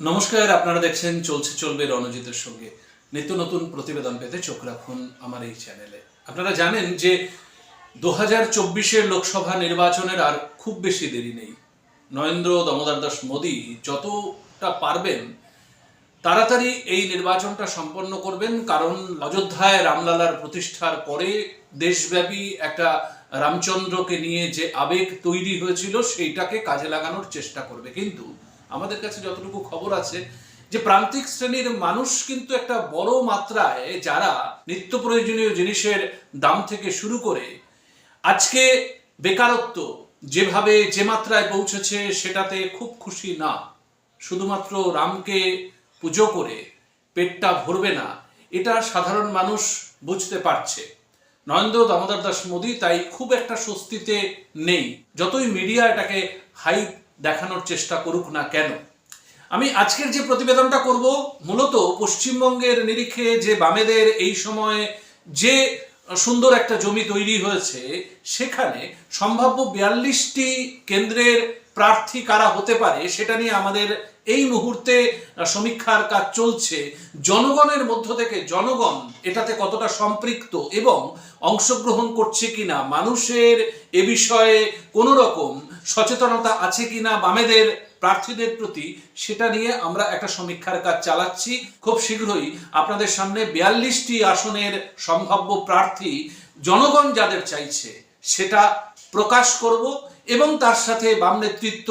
নমস্কার, আপনারা দেখছেন চলছে চলবে রণজিতের সঙ্গে। নিত্য নতুন প্রতিবেদন পেতে চোখ রাখুন আমার এই চ্যানেলে। আপনারা জানেন যে দু হাজার চব্বিশের লোকসভা নির্বাচনের আর খুব বেশি দেরি নেই। নরেন্দ্র দামোদর দাস মোদী যতটা পারবেন তাড়াতাড়ি এই নির্বাচনটা সম্পন্ন করবেন, কারণ অযোধ্যায় রামলালার প্রতিষ্ঠার পরে দেশব্যাপী একটা রামচন্দ্রকে নিয়ে যে আবেগ তৈরি হয়েছিল, সেইটাকে কাজে লাগানোর চেষ্টা করবে। কিন্তু আমাদের কাছে যতটুকু খবর আছে যে প্রান্তিক শ্রেণির মানুষ কিন্তু একটা বড় মাত্রায় যারা নিত্য প্রয়োজনীয় জিনিসের দাম থেকে শুরু করে আজকে বেকারত্ব যেভাবে যে মাত্রায় পৌঁছেছে সেটাতে খুব খুশি না। শুধুমাত্র রামকে পুজো করে পেটটা ভরবে না, এটা সাধারণ মানুষ বুঝতে পারছে। নরেন্দ্র দামোদর দাস মোদী তাই খুব একটা স্বস্তিতে নেই। যতই মিডিয়া এটাকে হাইপ দেখানোর চেষ্টা করুক না কেন। আমি আজকের যে প্রতিবেদনটা করব, মূলত পশ্চিমবঙ্গের নিরিখে যে বামেদের এই সময়ে যে সুন্দর একটা জমি তৈরি হয়েছে, সেখানে সম্ভাব্য বিয়াল্লিশটি কেন্দ্রের প্রার্থী কারা হতে পারে, সেটা নিয়ে আমাদের এই মুহূর্তে সমীক্ষার কাজ চলছে। জনগণের মধ্য থেকে জনগণ এটাতে কতটা সম্পৃক্ত এবং অংশগ্রহণ করছে কিনা, মানুষের এ বিষয়ে কোনো রকম সচেতনতা আছে কিনা বামেদের প্রার্থীদের প্রতি, সেটা নিয়ে আমরা একটা সমীক্ষার কাজ চালাচ্ছি। খুব শীঘ্রই আপনাদের সামনে বিয়াল্লিশটি আসনের সম্ভাব্য প্রার্থী, জনগণ যাদের চাইছে, সেটা প্রকাশ করব এবং তার সাথে বাম নেতৃত্ব,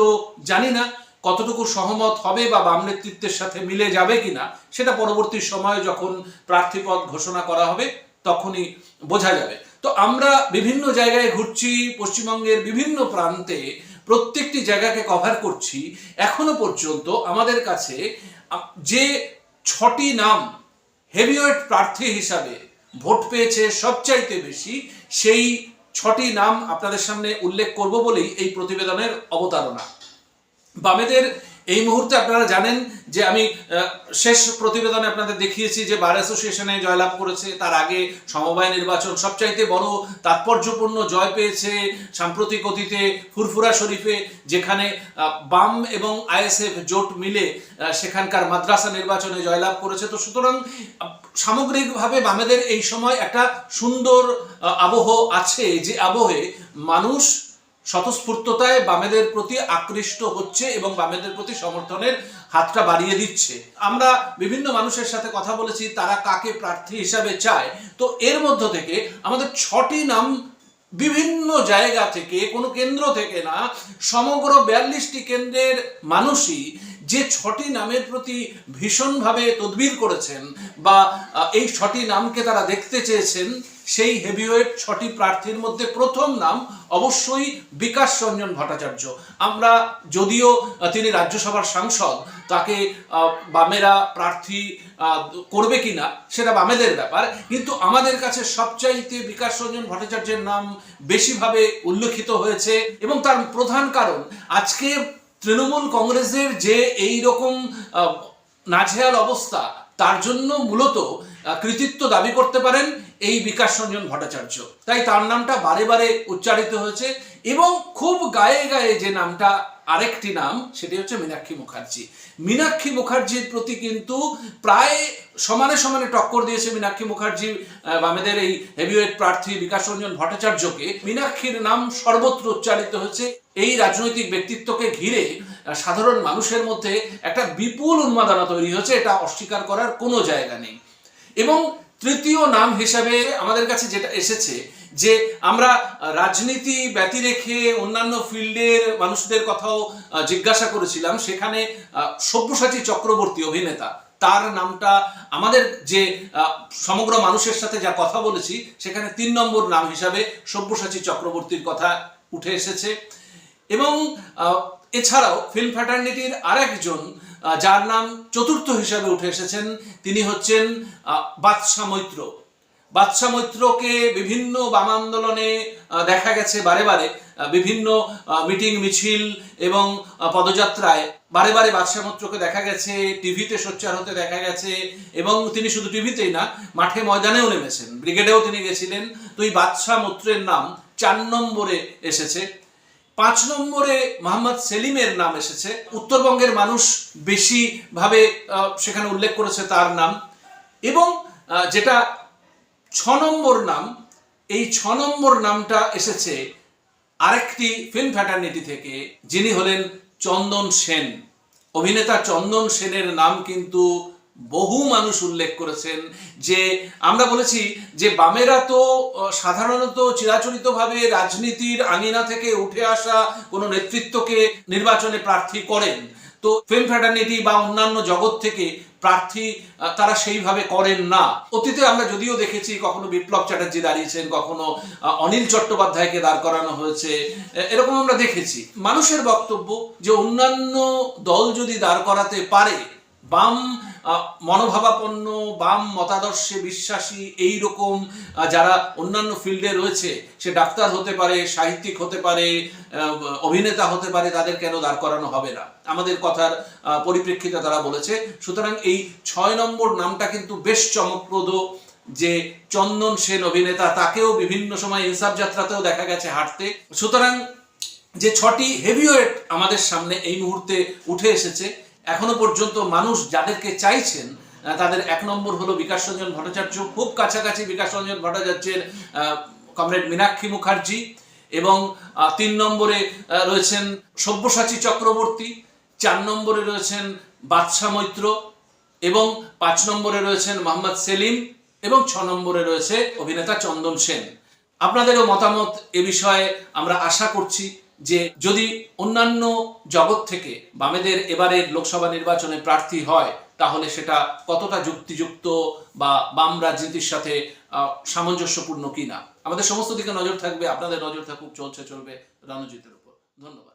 জানি না কতটুকু সহমত হবে বা বাম নেতৃত্বের সাথে মিলে যাবে কিনা, সেটা পরবর্তী সময়ে যখন প্রার্থীপদ ঘোষণা করা হবে, তখনই বোঝা যাবে। তো আমরা বিভিন্ন জায়গায় ঘুরছি, পশ্চিমবঙ্গের বিভিন্ন প্রান্তে প্রত্যেকটি জায়গাকে কভার করছি। এখনও পর্যন্ত আমাদের কাছে যে ছটি নাম হেভিওয়েট প্রার্থী হিসাবে ভোট পেয়েছে সবচাইতে বেশি, সেই ছটি নাম আপনাদের সামনে উল্লেখ করব বলেই এই প্রতিবেদনের অবতারণা। বামেদের এই মুহূর্তে আপনারা জানেন যে আমি শেষ প্রতিবেদনে আপনাদের দেখিয়েছি যে বার অ্যাসোসিয়েশনে জয়লাভ করেছে, তার আগে সমবায় নির্বাচন সবচাইতে বড় তাৎপর্যপূর্ণ জয় পেয়েছে সাম্প্রতিক অতীতে ফুরফুরা শরীফে, যেখানে বাম এবং আইএসএফ জোট মিলে সেখানকার মাদ্রাসা নির্বাচনে জয়লাভ করেছে। তো সুতরাং সামগ্রিকভাবে বামেদের এই সময় একটা সুন্দর আবহ আছে যে আবহে মানুষ স্বতঃস্ফূর্ততায় বামেদের প্রতি আকৃষ্ট হচ্ছে এবং বামেদের প্রতি সমর্থনের হাতটা বাড়িয়ে দিচ্ছে। আমরা বিভিন্ন মানুষের সাথে কথা বলেছি, তারা কাকে প্রার্থী হিসাবে চায়। তো এর মধ্য থেকে আমাদের ছটি নাম বিভিন্ন জায়গা থেকে, কোনো কেন্দ্র থেকে না, সমগ্র বিয়াল্লিশটি কেন্দ্রের মানুষই যে ছটি নামের প্রতি ভীষণভাবে তদবির করেছেন বা এই ছটি নামকে তারা দেখতে চেয়েছেন, সেই হেভিওয়েট ছটি প্রার্থীর মধ্যে প্রথম নাম অবশ্যই বিকাশ রঞ্জন ভট্টাচার্য। আমরা যদিও তিনি রাজ্যসভার সাংসদ, তাকে বামেরা প্রার্থী করবে কিনা সেটা বামেদের ব্যাপার, কিন্তু আমাদের কাছে সবচাইতে বিকাশ রঞ্জন ভট্টাচার্যের নাম বেশিভাবে উল্লেখিত হয়েছে এবং তার প্রধান কারণ আজকে তৃণমূল কংগ্রেসের যে এই রকম নাজেহাল অবস্থা, তার জন্য মূলত কৃতিত্ব দাবি করতে পারেন এই বিকাশ রঞ্জন ভট্টাচার্য। তাই তার নামটা বারে বারে উচ্চারিত হয়েছে। এবং খুব গায়ে গায়ে যে নামটা আরেকটি নাম সেটি হচ্ছে মীনাক্ষী মুখার্জি। মীনাক্ষী মুখার্জির প্রতি কিন্তু প্রায় সমানে সমানে টক্কর দিয়েছে মীনাক্ষী মুখার্জি আহ, বামেদের এই হেভিওয়েট প্রার্থী বিকাশ রঞ্জন ভট্টাচার্যকে। মীনাক্ষীর নাম সর্বত্র উচ্চারিত হয়েছে। এই রাজনৈতিক ব্যক্তিত্বকে ঘিরে সাধারণ মানুষের মধ্যে একটা বিপুল উন্মাদনা তৈরি হয়েছে এটা অস্বীকার করার কোনো জায়গা নেই। এবং তৃতীয় নাম হিসাবে আমাদের কাছে যেটা এসেছে যে আমরা রাজনীতি ব্যতি রেখে অন্যান্য ফিল্ডের মানুষদের কথাও জিজ্ঞাসা করেছিলাম। সেখানে সব্যসাচী চক্রবর্তী অভিনেতা, তার নামটা আমাদের যে সমগ্র মানুষের সাথে যা কথা বলেছি, সেখানে তিন নম্বর নাম হিসাবে সব্যসাচী চক্রবর্তীর কথা উঠে এসেছে। এবং এছাড়াও ফিল্ম ফ্যাটার্নিটির আরেকজন যার নাম চতুর্থ হিসাবে উঠে এসেছেন, তিনি হচ্ছেন বাদশা মৈত্র। বাদশা মৈত্রকে বিভিন্ন বাম আন্দোলনে দেখা গেছে বারে বারে বিভিন্ন মিটিং, মিছিল এবং পদযাত্রায় বারে বারে বাদশা মৈত্রকে দেখা গেছে, টিভিতে সোচ্চার হতে দেখা গেছে এবং তিনি শুধু টিভিতেই না, মাঠে ময়দানেও নেমেছেন। ব্রিগেডেও তিনি গেছিলেন। তো এই বাদশা মৈত্রের নাম চার নম্বরে এসেছে। পাঁচ নম্বরে মোহাম্মদ সেলিমের নাম এসেছে। উত্তরবঙ্গের মানুষ বেশি ভাবে সেখানে উল্লেখ করেছে তার নাম। এবং যেটা ছ নম্বর নাম, এই ছ নম্বর নামটা এসেছে আরেকটি ফিল্ম ফ্যাটার্নিটি থেকে, যিনি হলেন চন্দন সেন। অভিনেতা চন্দন সেনের নাম কিন্তু বহু মানুষ উল্লেখ করেছেন যে, আমরা বলেছি যে বামেরা তো সাধারণত চিরাচরিতভাবে রাজনীতির আঙিনা থেকে উঠে আসা কোনো নেতৃত্বকে নির্বাচনে প্রার্থী করেন। তো ফিল্ম ফ্যাটার্নিটি বা অন্যান্য জগৎ থেকে প্রার্থী তারা সেইভাবে করেন না। অতীতে আমরা যদিও দেখেছি কখনো বিপ্লব চ্যাটার্জি দাঁড়িয়েছেন, কখনো অনিল চট্টোপাধ্যায়কে দাঁড় করানো হয়েছে এরকম আমরা দেখেছি। মানুষের বক্তব্য যে অন্যান্য দল যদি দাঁড় করাতে পারে বাম মনোভাবাপন্ন, বাম মতাদর্শে বিশ্বাসী এই রকম যারা অন্যান্য ফিল্ডে রয়েছে, সে ডাক্তার হতে পারে, সাহিত্যিক হতে পারে অভিনেতা হতে পারে, তাদের কেন দাঁড় করানো হবে না? আমাদের কথার পরিপ্রেক্ষিতে তারা বলেছে, সুতরাং এই ছয় নম্বর নামটা কিন্তু বেশ চমকপ্রদ যে চন্দন সেন অভিনেতা, তাকেও বিভিন্ন সময় ইনসাফ যাত্রাতেও দেখা গেছে হাঁটতে। সুতরাং যে ছটি হেভিওয়েট আমাদের সামনে এই মুহূর্তে উঠে এসেছে এখনও পর্যন্ত মানুষ যাদেরকে চাইছেন তাদের এক নম্বর হলো বিকাশ রঞ্জন ভট্টাচার্য। খুব কাছাকাছি বিকাশ রঞ্জন ভট্টাচার্যের কমরেড মীনাক্ষী মুখার্জি এবং তিন নম্বরে রয়েছেন সব্যসাচী চক্রবর্তী, চার নম্বরে রয়েছেন বাদশা মৈত্র এবং পাঁচ নম্বরে রয়েছেন মোহাম্মদ সেলিম এবং ছ নম্বরে রয়েছে অভিনেতা চন্দন সেন। আপনাদেরও মতামত এ বিষয়ে আমরা আশা করছি। যে যদি অন্যান্য জগৎ থেকে বামেদের এবারের লোকসভা নির্বাচনে প্রার্থী হয়, তাহলে সেটা কতটা যুক্তিযুক্ত বা বাম রাজনীতির সাথে সামঞ্জস্যপূর্ণ কিনা? আমাদের সমস্ত দিকে নজর থাকবে, আপনাদের নজর থাকুক, চলছে, চলবে রণজিতের উপর। ধন্যবাদ।